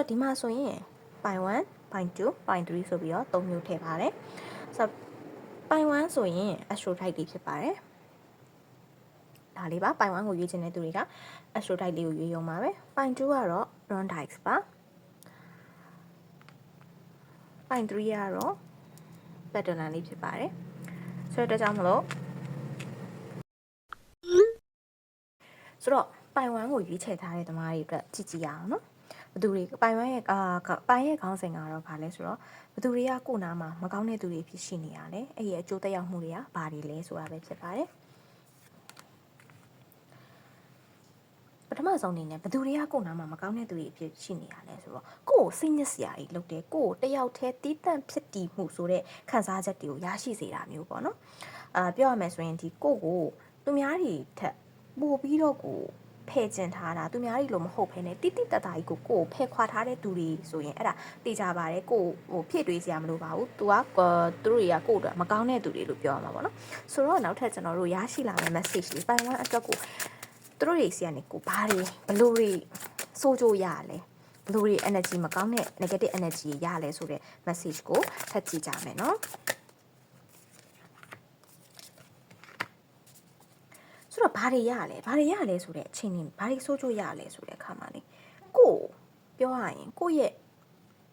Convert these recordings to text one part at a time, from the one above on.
ဆိုတော့ဒီမှာဆိုရင် point 1 point 2 point 3ဆိုပြီးတော့၃မျိုးထည့်ပါတယ်ဆိုတော့ point 1ဆိုရင် astrotype တွေဖြစ်ပါတယ်ဒါလေးပါ point 1ကိုရွေးချင်တဲ့သူတွေက astrotype လေးကိုရွေးရုံပါပဲ point 2ကတော့ rondites ပါ point 3ကတော့ pattern လေးဖြစ်ပါတယ်ဆိုတော့ဒါကြောင့်မလို့ဆိုတော့ပိုင်ဝမ်ကိုရွေးချယ်ထားတဲ့သမားတွေအတွက်ကြည့်ကြည့်ရအောင်နော် ဘသူတွေပိုင်ဝမ်ရဲ့အာပိုင်ရဲ့ခေါင်းစဉ်ကတော့ဗာလဲဆိုတော့ဘသူတွေကကိုယ်နာမှာမကောင်းတဲ့သူတွေဖြစ်ရှိနေရလဲအဲ့ဒီအကျိုးသက်ရောက်မှုတွေကဘာတွေလဲဆိုတာပဲဖြစ်ပါတယ်ပထမဆုံးအနေနဲ့ဘသူတွေကကိုယ်နာမှာမကောင်းတဲ့သူတွေဖြစ်ရှိနေရလဲဆိုတော့ကိုယ်ကိုစိတ်ညစ်စရာကြီးလုပ်တယ်ကိုယ်ကိုတယောက်တည်းတီးတန့်ဖြစ်တည်မှုဆိုတဲ့ခံစားချက်တွေကိုရရှိစေတာမျိုးပေါ့နော်အာပြောရမယ်ဆိုရင်ဒီကိုယ့်ကိုသူများတွေထက်ပို့ပြီးတော့ကိုယ် ဖယ်ကျင်ထားတာသူများတွေလို့မဟုတ်ဘဲနဲ့တိတိတတ်တာကြီးကိုကိုယ်ဖယ်ခွာထားတဲ့သူတွေဆိုရင်အဲ့ဒါသိကြပါတယ်ကိုယ်ဟိုဖြစ်တွေးစရာမလိုပါဘူးသူကသူတို့တွေကကိုယ့်အတွက်မကောင်းတဲ့သူတွေလို့ပြောရမှာပေါ့နော်ဆိုတော့နောက်ထပ်ကျွန်တော်တို့ရရှိလာမယ့် message လေးပိုင်ဝမ်အတွက်ကိုသူတို့တွေစီကနေကိုဘာတွေဘလို့တွေစိုးကြရလဲဘလို့တွေ energy မကောင်းတဲ့ negative energy ရလဲဆိုတဲ့ message ကိုဖတ်ကြည့်ကြမယ်နော် ဆိုတော့ဘာတွေရလဲဘာတွေရလဲဆိုတဲ့အချိန်ကြီးဘာတွေစိုးကြရလဲဆိုတဲ့အခါမှာလေကိုပြောရရင်ကိုယ့်ရဲ့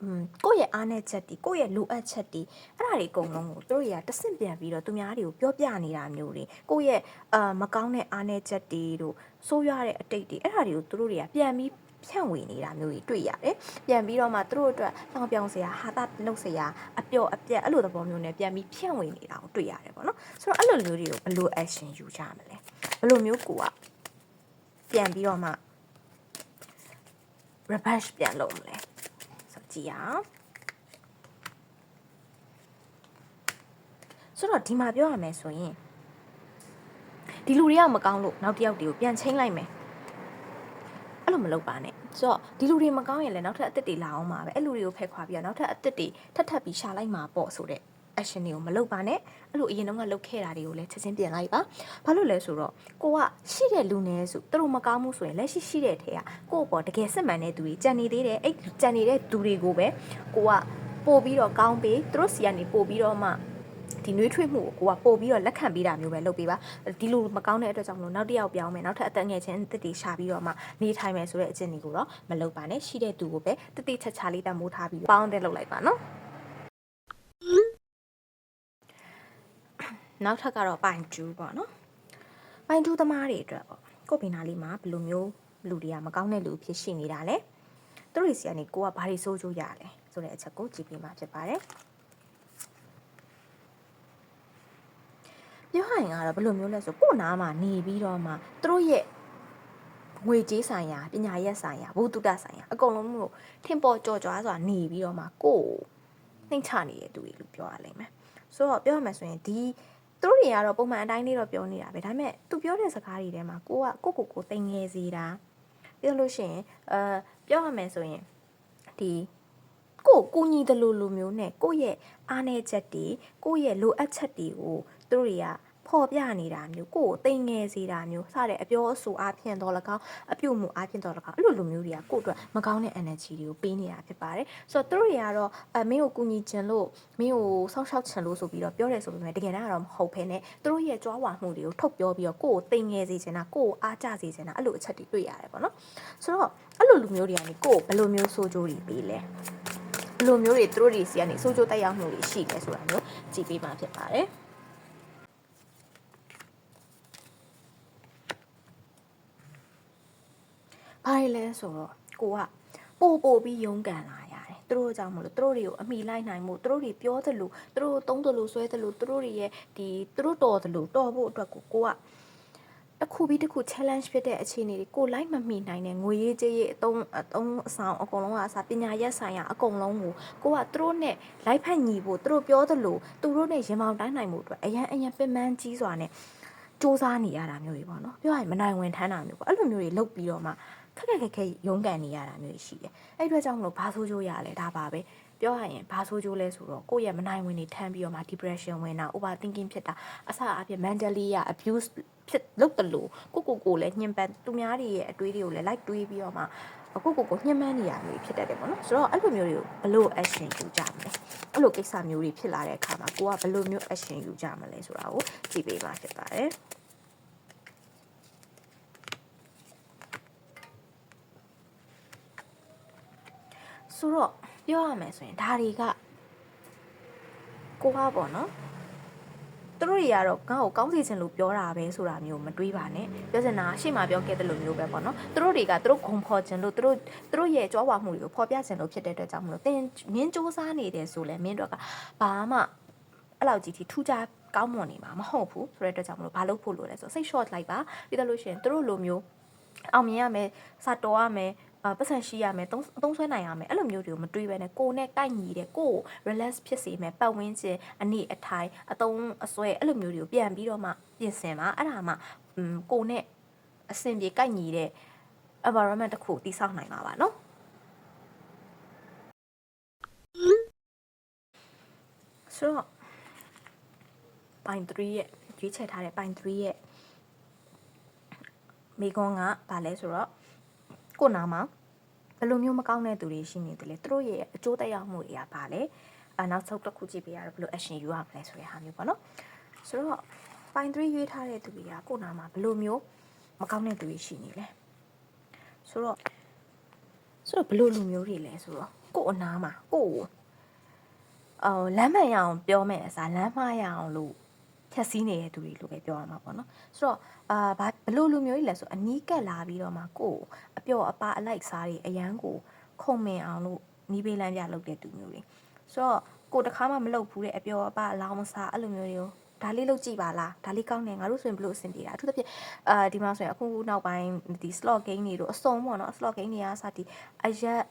อืมကိုယ့်ရဲ့အားနည်းချက်တီကိုယ့်ရဲ့လိုအပ်ချက်တီအဲ့ဒါတွေအကုန်လုံးကိုသူတို့တွေကတဆင့်ပြန်ပြီးတော့သူများတွေကိုပြောပြနေတာမျိုးတွေကိုယ့်ရဲ့အာမကောင်းတဲ့အားနည်းချက်တီတို့ဆိုးရွားတဲ့အတိတ်တွေအဲ့ဒါတွေကိုသူတို့တွေကပြန်ပြီး ဖြန့်ဝေနေတာမျိုးတွေတွေ့ရတယ်။ပြန်ပြီးတော့မှသူတို့အတွက်တောင်းပြောင်းစရာဟာတာနှုတ်စရာအပျော့အပြက်အဲ့လိုသဘောမျိုးနဲ့ပြန်ပြီးဖြန့်ဝေနေတာကိုတွေ့ရတယ်ပေါ့နော်။ဆိုတော့အဲ့လိုမျိုးတွေကိုဘယ်လို action ယူကြမလဲ။ဘယ်လိုမျိုးကိုကပြန်ပြီးတော့မှ reverse ပြန်လုပ်မလဲ။ဆိုတော့ကြည့်ရအောင်။ဆိုတော့ဒီမှာပြောရမယ်ဆိုရင်ဒီလူတွေကမကောင်းလို့နောက်တစ်ယောက်တွေကိုပြန်ချင်းလိုက်မယ်အဲ့ လိုမလုပ်ပါနဲ့ဆိုတော့ဒီလူတွေမကောင်းရင်လည်းနောက်ထပ်အသစ်တွေလာအောင်ပါပဲအဲ့လူတွေကိုဖက်ခွာပြီးတော့နောက်ထပ်အသစ်တွေထပ်ထပ်ပြီးရှာလိုက်မှာပေါ့ဆိုတဲ့ action တွေကိုမလုပ်ပါနဲ့အဲ့လိုအရင်တုန်းကလုပ်ခဲ့တာတွေကိုလည်းချက်ချင်းပြင်လိုက်ပါဘာလို့လဲဆိုတော့ကိုကရှိတဲ့လူနယ်စုသူတို့မကောင်းမှုဆိုရင်လက်ရှိရှိတဲ့ထဲကကိုယ့်ပေါ်တကယ်စစ်မှန်တဲ့သူတွေကြံနေသေးတယ်အဲ့ကြံနေတဲ့သူတွေကိုပဲကိုကပို့ပြီးတော့ကောင်းပေးသူတို့စီကနေပို့ပြီးတော့မှ ဒီနှွေးထွေးမှုကိုကိုကပို့ပြီးတော့လက်ခံပေးတာမျိုးပဲလုပ်ပေးပါဒီလိုမကောင်းတဲ့အတွက်ကြောင့်မလို့နောက်တစ်ယောက်ပြောင်းမယ်နောက်ထပ်အသက်ငယ်ချင်းတစ်တီရှာပြီးတော့မှနေထိုင်မယ်ဆိုတဲ့အကျင့်တွေကိုတော့မလုပ်ပါနဲ့ရှိတဲ့သူကိုပဲတတိချက်ချလေးတမိုးထားပြီးပေါင်းတဲ့လုပ်လိုက်ပါနော်နောက်ထပ်ကတော့ပိုင်2ပေါ့နော်ပိုင်2သမားတွေအတွက်ပေါ့ကိုယ့်ပင်နာလေးမှာဘယ်လိုမျိုးလူတွေကမကောင်းတဲ့လူဖြစ်ရှိနေတာလဲသူတို့စီကနေကိုကဘာတွေစိုးကြိုးရလဲဆိုတဲ့အချက်ကိုကြည့်ပြီးမှဖြစ်ပါတယ် ပြောဟိုင်ကတော့ဘယ်လိုမျိုးလဲဆိုကို့နားမှာနေပြီးတော့မှသူတို့ရဲ့ငွေကြေးဆိုင်ရာပညာရက်ဆိုင်ရာဘုသူတ္တဆိုင်ရာအကုန်လုံးမျိုးထင်ပေါ်ကြော်ကြွားစွာနေပြီးတော့မှကိုယ်နှိမ့်ချနေတဲ့သူတွေလို့ပြောရလိမ့်မယ်ဆိုတော့ပြောရမယ်ဆိုရင်ဒီသူတို့တွေကတော့ပုံမှန်အတိုင်းလေးတော့ပြောနေတာပဲဒါပေမဲ့သူပြောတဲ့စကားတွေထဲမှာကိုကကိုကိုကိုတိမ်ငယ်စေတာပြောလို့ရှိရင်အဲပြောရမယ်ဆိုရင်ဒီကိုကိုညီတယ်လို့လိုမျိုးနဲ့ကိုရဲ့အားနည်းချက်တွေကိုရဲ့လိုအပ်ချက်တွေကိုသူတို့တွေက ဖော်ပြနေတာမျိုးကိုယ်ကိုတိမ်ငယ်စေတာမျိုးစတဲ့အပြောအဆိုအားဖြင့်တော့လကောင်းအပြုတ်မှုအားဖြင့်တော့လကောင်းအဲ့လိုလိုမျိုးတွေကကိုယ့်အတွက်မကောင်းတဲ့ energy တွေကိုပေးနေတာဖြစ်ပါတယ်ဆိုတော့သူတို့တွေကတော့အမင်းကိုကူညီချင်လို့မင်းကိုဆောက်ရှောက်ချင်လို့ဆိုပြီးတော့ပြောတယ်ဆိုပေမဲ့တကယ်တော့မဟုတ်ဘဲနဲ့သူတို့ရဲ့ကြွားဝါမှုတွေကိုထုတ်ပြောပြီးတော့ကိုယ့်ကိုတိမ်ငယ်စေချင်တာကိုယ့်ကိုအားကျစေချင်တာအဲ့လိုအချက်တွေတွေ့ရတယ်ပေါ့နော်ဆိုတော့အဲ့လိုလူမျိုးတွေကနေကိုယ့်ကိုဘယ်လိုမျိုးဆိုးကြိုးတွေပေးလဲဘယ်လိုမျိုးတွေသူတို့တွေစီကနေစိုးကြိုးတက်ရောက်မှုတွေရှိလဲဆိုတာမျိုးကြည့်ပေးမှဖြစ်ပါတယ် ဘာလဲဆိုတော့ကိုကပို့ပို့ပြီးရုန်းကန်လာရတယ်သူတို့ကြောင့်မလို့သူတို့တွေကိုအမိလိုက်နိုင်မှုသူတို့တွေပြောသလိုသူတို့သုံးသလိုဆွဲသလိုသူတို့တွေရဲ့ဒီသူတို့တော်သလိုတော်ဖို့အတွက်ကိုကိုကတစ်ခုပြီးတစ်ခု challenge ဖြစ်တဲ့အခြေအနေတွေကိုလိုက်မမိနိုင်တဲ့ငွေရေးကြေးရေးအသုံးအသုံးအဆောင်အကုန်လုံးကအစားပညာရက်ဆိုင်ရာအကုန်လုံးကိုကိုကသူတို့နဲ့လိုက်ဖက်ညီဖို့သူတို့ပြောသလိုသူတို့နဲ့ရင်မောင်တိုင်းနိုင်မှုအတွက်အရန်အရန်ပင်ပန်းကြီးစွာနဲ့စူးစမ်းနေရတာမျိုးတွေပေါ့နော်ပြောရရင်မနိုင်ဝင်ထမ်းတာမျိုးပေါ့အဲ့လိုမျိုးတွေလုပ်ပြီးတော့မှ ခက်ခက်ခက်ခက်ရုန်းကန်နေရတာမျိုးရှိတယ်အဲ့အတွက်ကြောင့်မလို့ဘာဆိုးကြိုးရလဲဒါပါပဲပြောရရင်ဘာဆိုးကြိုးလဲဆိုတော့ကိုယ့်ရဲ့မနိုင်ဝင်နေထမ်းပြီးတော့မှ depression ဝင်တာ over thinking ဖြစ်တာအစအပြည့် mentally ရ abuse ဖြစ်လုပ်တယ်လို့ကိုကိုကိုလည်းညှင်ပန်းသူများတွေရဲ့အတွေးတွေကိုလည်း like တွေးပြီးတော့မှကိုကိုကိုညှဉ်းပန်းနေရမျိုးဖြစ်တတ်တယ်ပေါ့နော်ဆိုတော့အဲ့လိုမျိုးတွေကိုဘယ်လို action ယူကြမလဲအဲ့လိုကိစ္စမျိုးတွေဖြစ်လာတဲ့အခါမှာကိုကဘယ်လိုမျိုး action ယူကြမလဲဆိုတာကိုကြည့်ပေးပါဖြစ်ပါတယ် ဆိုတော့ပြောရမယ်ဆိုရင်ဒါတွေကကိုကပေါ့နော်သူတို့တွေကတော့ငါ့ကိုကောင်းစီခြင်းလို့ပြောတာပဲဆိုတာမျိုးမတွေးပါနဲ့ပြောစင်တာရှေ့မှာပြောခဲ့တဲ့လိုမျိုးပဲပေါ့နော်သူတို့တွေကသူတို့ဂုံဖော်ခြင်းလို့သူတို့သူတို့ရဲ့ကြွားဝါမှုတွေကိုဖော်ပြခြင်းလို့ဖြစ်တဲ့အတွက်ကြောင့်မလို့တင်မင်းစူးစမ်းနေတယ်ဆိုလဲမင်းတို့ကဘာမှအဲ့လောက်ကြီးထိထူးခြားကောင်းမွန်နေမှာမဟုတ်ဘူးဆိုတဲ့အတွက်ကြောင့်မလို့ဘာလို့ဖို့လို့လဲဆိုစိတ် short လိုက်ပါပြီးတော့လို့ရှိရင်သူတို့လိုမျိုးအောင်မြင်ရမယ်စတော်ရမယ် အာပတ်စံရှိရမယ်သုံးသုံးဆွဲနိုင်ရမယ်အဲ့လိုမျိုးတွေကိုမတွေးပဲနဲ့ကိုယ်နဲ့ကိုက်ညီတဲ့ကိုယ် relax ဖြစ်စေမယ်ပတ်ဝန်းကျင်အနေအထိုင်အသုံးအစွဲအဲ့လိုမျိုးတွေကိုပြန်ပြီးတော့မှပြင်ဆင်ပါအဲ့ဒါမှကိုယ်နဲ့အဆင်ပြေကိုက်ညီတဲ့ environment တစ်ခုတည်ဆောက်နိုင်မှာပါနော်ဆိုတော့ပိုင်3ရဲ့ရွေးချယ်ထားတဲ့ပိုင်3ရဲ့မိကွန်းကဗာလဲဆိုတော့ ကိုနာမှာဘယ်လိုမျိုးမကောင်းတဲ့သူတွေရှိနေတယ်လဲသူတို့ရဲ့အကျိုးသက်ရောက်မှုတွေကဘာလဲအနောက်ဆုံးတစ်ခုကြည့်ပေးရတော့ဘယ်လို action ယူရမလဲဆိုတဲ့ဟာမျိုးပေါ့နော်ဆိုတော့ပိုင်း3ရွေးထားတဲ့သူတွေကကိုနာမှာဘယ်လိုမျိုးမကောင်းတဲ့သူတွေရှိနေလဲဆိုတော့ဆိုတော့ဘယ်လိုလူမျိုးတွေလဲဆိုတော့ကို့အနာမှာကို့ကိုအော်လမ်းမှန်ရအောင်ပြောမယ်အစားလမ်းမှားရအောင်လို့ ဖြတ်စည်းနေတဲ့သူတွေလို့ပဲပြောရမှာပေါ့နော်ဆိုတော့အာဘာဘယ်လိုလူမျိုးကြီးလဲဆိုအနီးကပ်လာပြီးတော့မှကို့အပျော်အပါအလိုက်စားတွေအရန်ကိုခုံမင်အောင်လို့နီးပေးလမ်းပြလုပ်တဲ့သူမျိုးတွေဆိုတော့ကိုတခါမှမလုပ်ဘူးတဲ့အပျော်အပါအလောင်းမစားအဲ့လိုမျိုးတွေကိုဒါလေးလုပ်ကြည့်ပါလားဒါလေးကောင်းတယ်ငါတို့ဆိုရင်ဘလို့အဆင်ပြေတာအထူးသဖြင့်အာဒီမှာဆိုရင်အခုနောက်ပိုင်းဒီ slot game တွေတို့အစုံပေါ့နော် slot game တွေကစသည်အရက်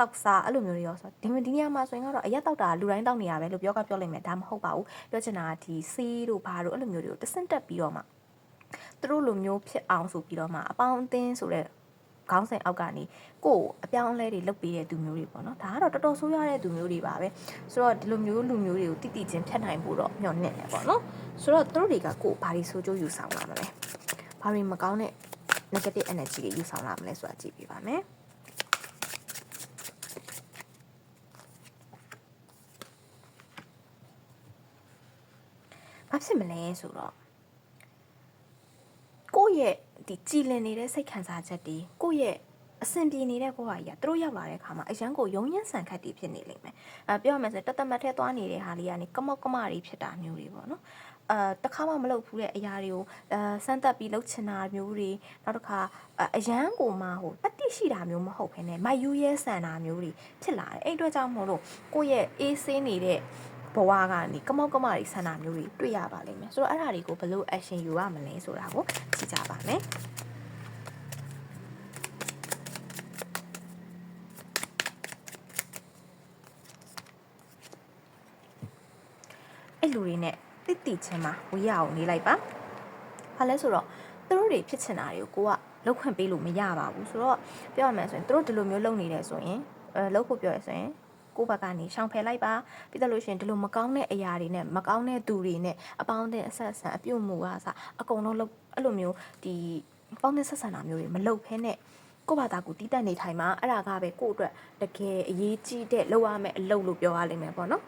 တောက်စားအဲ့လိုမျိုးတွေရောဆိုဒီဒီနေရာမှာဆိုရင်ကတော့အရက်တောက်တာလူတိုင်းတောက်နေရပဲလို့ပြောကပြောလိုက်မယ်ဒါမဟုတ်ပါဘူးပြောချင်တာကဒီဆေးတို့ဘာတို့အဲ့လိုမျိုးတွေကိုတဆင့်တက်ပြီးတော့မှသူတို့လိုမျိုးဖြစ်အောင်ဆိုပြီးတော့မှအပေါင်းအသင်းဆိုတဲ့ခေါင်းစဉ်အောက်ကနေကိုယ်အပြောင်းအလဲတွေလုပ်ပေးတဲ့သူမျိုးတွေပေါ့နော်ဒါကတော့တော်တော်ဆိုးရတဲ့သူမျိုးတွေပါပဲဆိုတော့ဒီလိုမျိုးလူမျိုးတွေကိုတိတိချင်းဖြတ်နိုင်ဖို့တော့ညှော်နဲ့တယ်ပေါ့နော်ဆိုတော့သူတို့တွေကကိုယ်ဘာတွေဆိုးကျိုးယူဆောင်လာမလဲဘာတွေမကောင်းတဲ့ negative energy တွေယူဆောင်လာမလဲဆိုတာကြည့်ပြပါမယ် ဖြစ်မလဲဆိုတော့ကိုယ့်ရဲ့ဒီကြည်လင်နေတဲ့စိတ်ခံစားချက်တွေကိုယ့်ရဲ့အဆင်ပြေနေတဲ့ဘဝကြီးကသူတို့ရောက်လာတဲ့အခါမှာအရန်ကိုရုံညံ့ဆန်ခတ်တွေဖြစ်နေလိမ့်မယ်။အဲပြောရမယ်ဆိုတသက်မထဲသွားနေတဲ့ဟာလေးကနေကမောက်ကမတွေဖြစ်တာမျိုးတွေပေါ့နော်။အဲတခါမှမလုပ်ဘူးတဲ့အရာတွေကိုအဲစမ်းသက်ပြီးလုပ်ချင်တာမျိုးတွေနောက်တစ်ခါအရန်ကိုမှဟိုတတိရှိတာမျိုးမဟုတ်ဘဲနဲ့မယူရဲဆန်တာမျိုးတွေဖြစ်လာတယ်။အဲ့အတွက်ကြောင့်မို့လို့ကိုယ့်ရဲ့အေးဆေးနေတဲ့ ဘဝကနေကမောက်ကမတွေဆန္ဒမျိုးတွေတွေ့ရပါလိမ့်မယ်ဆိုတော့အဲ့ဒါတွေကိုဘယ်လို action ယူရမလဲဆိုတာကိုကြည့်ကြပါမယ်အဲ့လူတွေနဲ့တိတိချင်းမှာဝေးရအောင်နေလိုက်ပါဘာလဲဆိုတော့သူတို့တွေဖြစ်ချင်တာတွေကိုကိုကလောက်ခွင့်ပေးလို့မရပါဘူးဆိုတော့ပြောရမယ်ဆိုရင်သူတို့ဒီလိုမျိုးလုပ်နေတယ်ဆိုရင်အဲလောက်ဖို့ပြောရဆိုရင် ကိုယ့်ဘက်ကနေရှောင်ဖယ်လိုက်ပါပြီးတော့လို့ရှိရင်ဒီလိုမကောင်းတဲ့အရာတွေနဲ့မကောင်းတဲ့သူတွေနဲ့အပေါင်းအသင်းအဆက်အဆံအပြုတ်မှုကအစအကုန်လုံးလို့အဲ့လိုမျိုးဒီပေါင်းတဲ့ဆက်ဆံတာမျိုးတွေမလုပ်ဖဲနဲ့ကိုယ့်ဘာသာကိုတီးတက်နေထိုင်မှာအဲ့ဒါကပဲကိုယ့်အတွက်တကယ်အရေးကြီးတဲ့လောက်ရမယ့်အလုပ်လို့ပြောရလိမ့်မယ်ပေါ့နော်